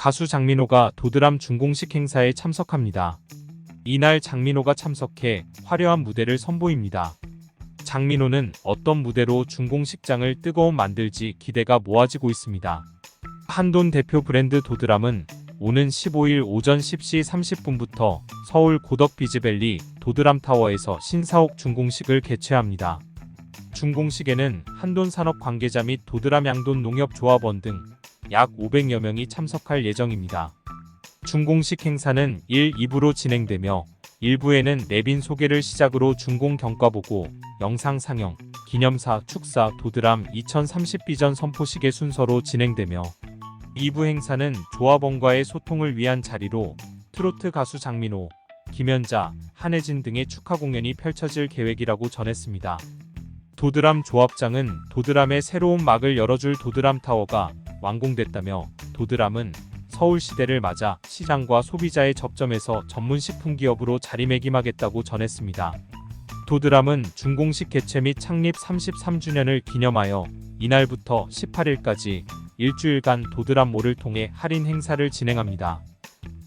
가수 장민호가 도드람 준공식 행사에 참석합니다. 이날 장민호가 참석해 화려한 무대를 선보입니다. 장민호는 어떤 무대로 준공식장을 뜨거운 만들지 기대가 모아지고 있습니다. 한돈 대표 브랜드 도드람은 오는 15일 오전 10시 30분부터 서울 고덕 비즈밸리 도드람 타워에서 신사옥 준공식을 개최합니다. 준공식에는 한돈 산업 관계자 및 도드람 양돈 농협 조합원 등 약 500여 명이 참석할 예정입니다. 준공식 행사는 1, 2부로 진행되며 1부에는 내빈 소개를 시작으로 준공 경과보고, 영상 상영, 기념사, 축사, 도드람 2030 비전 선포식의 순서로 진행되며 2부 행사는 조합원과의 소통을 위한 자리로 트로트 가수 장민호, 김연자, 한혜진 등의 축하 공연이 펼쳐질 계획이라고 전했습니다. 도드람 조합장은 도드람의 새로운 막을 열어줄 도드람 타워가 완공됐다며 도드람은 서울 시대를 맞아 시장과 소비자의 접점에서 전문 식품 기업으로 자리매김하겠다고 전했습니다. 도드람은 준공식 개최 및 창립 33주년을 기념하여 이날부터 18일까지 일주일간 도드람몰을 통해 할인 행사를 진행합니다.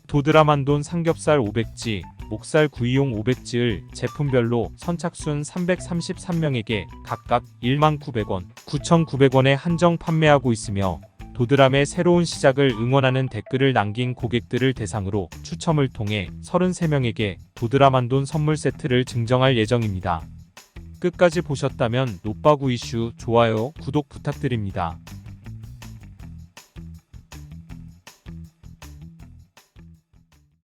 도드람 한돈 삼겹살 500지, 목살 구이용 500지을 제품별로 선착순 333명에게 각각 19,900원, 9,900원에 한정 판매하고 있으며 도드람의 새로운 시작을 응원하는 댓글을 남긴 고객들을 대상으로 추첨을 통해 33명에게 도드람 한돈 선물 세트를 증정할 예정입니다. 끝까지 보셨다면 노빠구 이슈 좋아요, 구독 부탁드립니다.